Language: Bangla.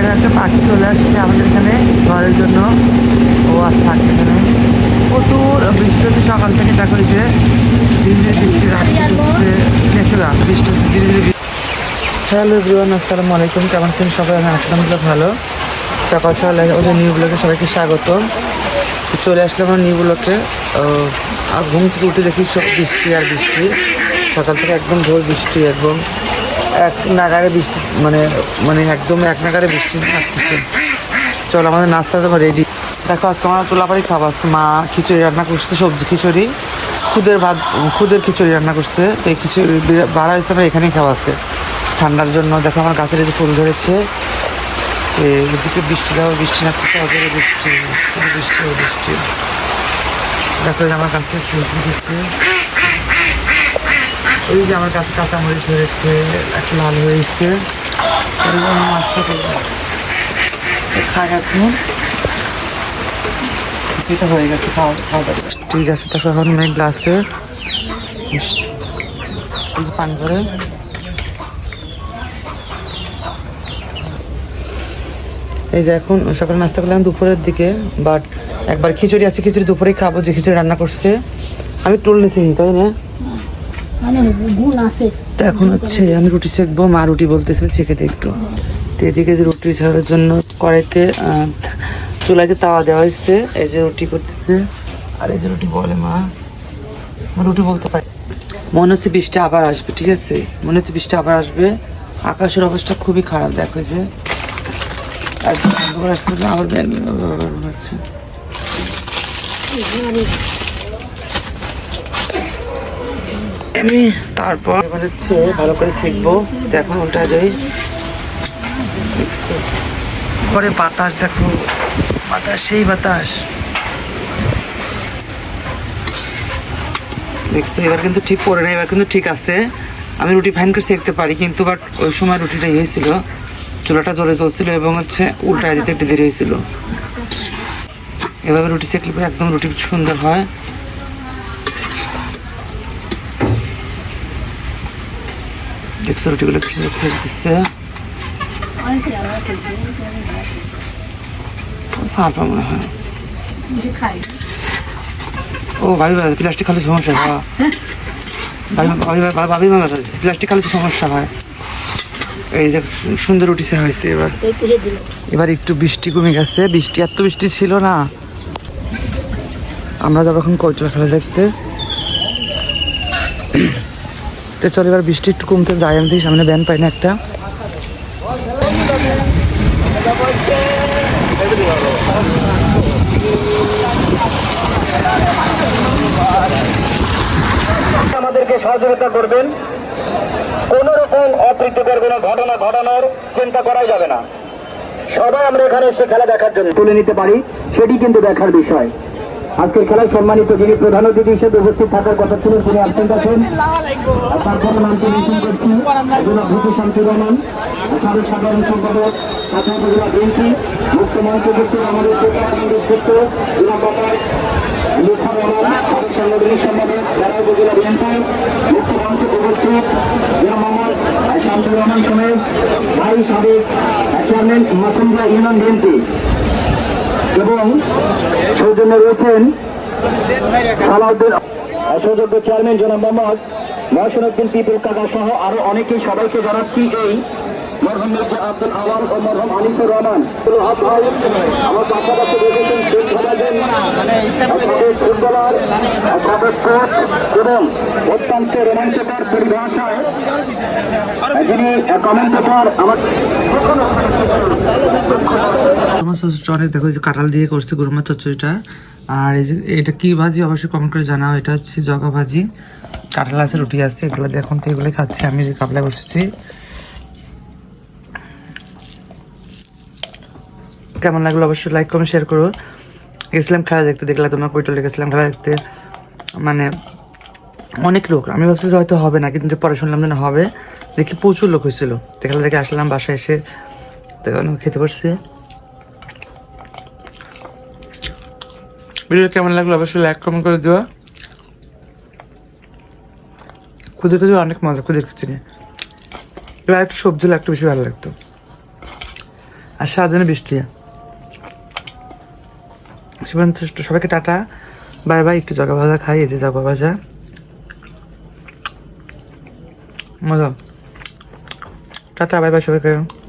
দেখেন একটা পাখি চলে আসছে আমাদের এখানে ঘরের জন্য। ও আজ থাকে এখানে। প্রচুর বৃষ্টি হচ্ছে, সকাল থেকে দেখো যে দিন দিন বৃষ্টি হচ্ছে ধীরে ধীরে হ্যালো এভরিওয়ান, আসসালামু আলাইকুম। কেমন আছেন সবাই? আমি আলহামদুলিল্লাহ ভালো। সকাল সকাল ওদের নিউ ব্লগে সবাইকে স্বাগত। চলে আসলাম আমার নিউ ব্লকে আজ ঘুম থেকে উঠে দেখি সব বৃষ্টি আর বৃষ্টি। সকাল থেকে একদম ভোর বৃষ্টি, একদম এক নাগারে বৃষ্টি মানে মানে একদম এক নাগারে বৃষ্টি আসতেছে। চল, আমাদের নাস্তা তো রেডি দেখো, আজকে আমরা তোলাপাড়ি খাব। আজকে মা খিচুড়ি রান্না করছে, সবজি খিচুড়ি, খুদের ভাত, খুদের খিচুড়ি রান্না করছে। এই খিচুড়ি বাড়া হয়েছে, আমরা এখানেই খাব আজকে। ঠান্ডার জন্য, দেখো, আমার গাছের যে ফুল ধরেছে। এদিকে বৃষ্টি, দেখো, বৃষ্টি না কোথাও বৃষ্টি বৃষ্টি বৃষ্টি। দেখো আমার গাছে ফুল ধরেছে। এই যে আমার কাছে কাঁচামরিচ ধরেছে একটা লাল হয়েছে। হয়ে গেছে, খাওয়া খাওয়া দাওয়া। ঠিক আছে, দেখো এখন মেয়ে গ্লাসে পান করে এই যে এখন সকালে নাস্তা করলাম দুপুরের দিকে বাট একবার খিচুড়ি আছে, খিচুড়ি দুপুরেই খাব যে খিচুড়ি রান্না করছে। আমি টুল নিছি, তাই না? তো এখন হচ্ছে আমি রুটি সেকবো মা রুটি বলতেছে ছেঁকে দে একটু। তো এদিকে যে রুটি ছাড়ার জন্য কড়াইতে চুলাইতে তাওয়া দেওয়া হয়েছে এই যে রুটি করতেছে। আর এই যে রুটি বলে মা। রুটি বলতে পারি। মনে হচ্ছে বৃষ্টি আবার আসবে ঠিক আছে? মনে হচ্ছে বৃষ্টি আবার আসবে। আকাশের অবস্থা খুবই খারাপ দেখো যে। আসতে আবার হচ্ছে। আমি তারপর এবার হচ্ছে ভালো করে শিখব দেখো উল্টা যাই? পরে বাতাস দেখো বাতাস, সেই বাতাস। দেখছ, এবার কিন্তু ঠিক পড়ে না এবার কিন্তু ঠিক আছে। আমি রুটি ফাইন করে শিখতে পারি, কিন্তু বাট ওই সময় রুটিটা ইয়ে হয়েছিল, চুলাটা জোরে চলছিল এবং হচ্ছে উল্টায় দিতে একটু দেরি হয়েছিল। এভাবে রুটি সেকলে একদম রুটি সুন্দর হয়। দেখছ রুটিগুলো কি সুন্দর ফেলে দিচ্ছে হয় ও ভাবি ভাই প্লাস্টিক খালি সমস্যা হয় ভাবি প্লাস্টিক খালি তো সমস্যা হয় এই দেখ সুন্দর উঠিছে হয়েছে এবার এবার একটু বৃষ্টি কমে গেছে বৃষ্টি এত বৃষ্টি ছিল না আমরা যাব এখন কৈতলা খেলা দেখতে তো চল এবার বৃষ্টি একটু কমছে যাই আমি দেখি সামনে ব্যান পাই না একটা। আমাদেরকে সহযোগিতা করবেন। কোন রকম অপ্রীতিকর কোনো ঘটনা ঘটানোর চিন্তা করাই যাবে না। সবাই আমরা এখানে এসে খেলা দেখার জন্য। তুলে নিতে পারি সেটি কিন্তু দেখার বিষয়। আজকের খেলায় সম্মানিত যিনি প্রধান অতিথি হিসেবে উপস্থিত থাকার কথা ছিল তিনি অ্যাবসেন্ট আছেন তারপর নামটি মিটিং করছি ভিপি শামসুর রহমান, সাবেক সাধারণ সম্পাদক ঢাকা উপজেলা বিএনপি, মুক্ত মঞ্চ উপস্থিত আমাদের নেতৃত্ব জনাব বাবার লুৎফর রহমান সাবেক সাংগঠনিক সম্পাদক ঢাকা উপজেলা বিএনপি, মুক্ত মঞ্চে উপস্থিত জনাব মোহাম্মদ শামসুর রহমান সমেত ভাই সাবেক চেয়ারম্যান মাসুমরা ইউনিয়ন বিএনপি। এবং সৌজন্য রয়েছেন সালাউদ্দিন সৌযোগ্য চেয়ারম্যান জনাব মোহাম্মদ মহসিনুদ্দিন পিপুল কাকা সহ আরও অনেকেই সবাইকে জানাচ্ছি এই আব্দুল আওয়াল ও মরহম রহমান। আমার অত্যন্ত আমার চচ্চড়ি অনেক দেখো যে কাঁঠাল দিয়ে করছে গুরুমার চচ্চড়িটা। আর এই যে এটা কি ভাজি? অবশ্যই কমেন্ট করে জানাও। এটা হচ্ছে জগা ভাজি। কাঁঠাল আছে, রুটি আছে, এগুলো দিয়ে এখন তো এগুলো খাচ্ছি। আমি যে কাপলায় বসেছি। কেমন লাগল অবশ্যই লাইক কমেন্ট শেয়ার করো। গেছিলাম খেলা দেখতে দেখলাম তোমার কৈটলে গেছিলাম খেলা দেখতে। মানে অনেক লোক। আমি ভাবছি হয়তো হবে না, কিন্তু পরে শুনলাম না হবে। দেখি প্রচুর লোক হয়েছিল। তো খেলা দেখে আসলাম, বাসায় এসে। তখন খেতে পারছি ভিডিও কেমন লাগল অবশ্যই লাইক কমেন্ট করে দেওয়া খুদে খুঁজে অনেক মজা খুদে নিয়ে। এবার একটু সবজি একটু বেশি ভালো লাগতো। আর সারাদিনে বৃষ্টি। সে পর্যন্ত সবাইকে টাটা। বাই বাই, একটু জগা ভাজা খাই, এই যে জগা ভাজা। মজা। টাটা, বাই বাই সবাইকে।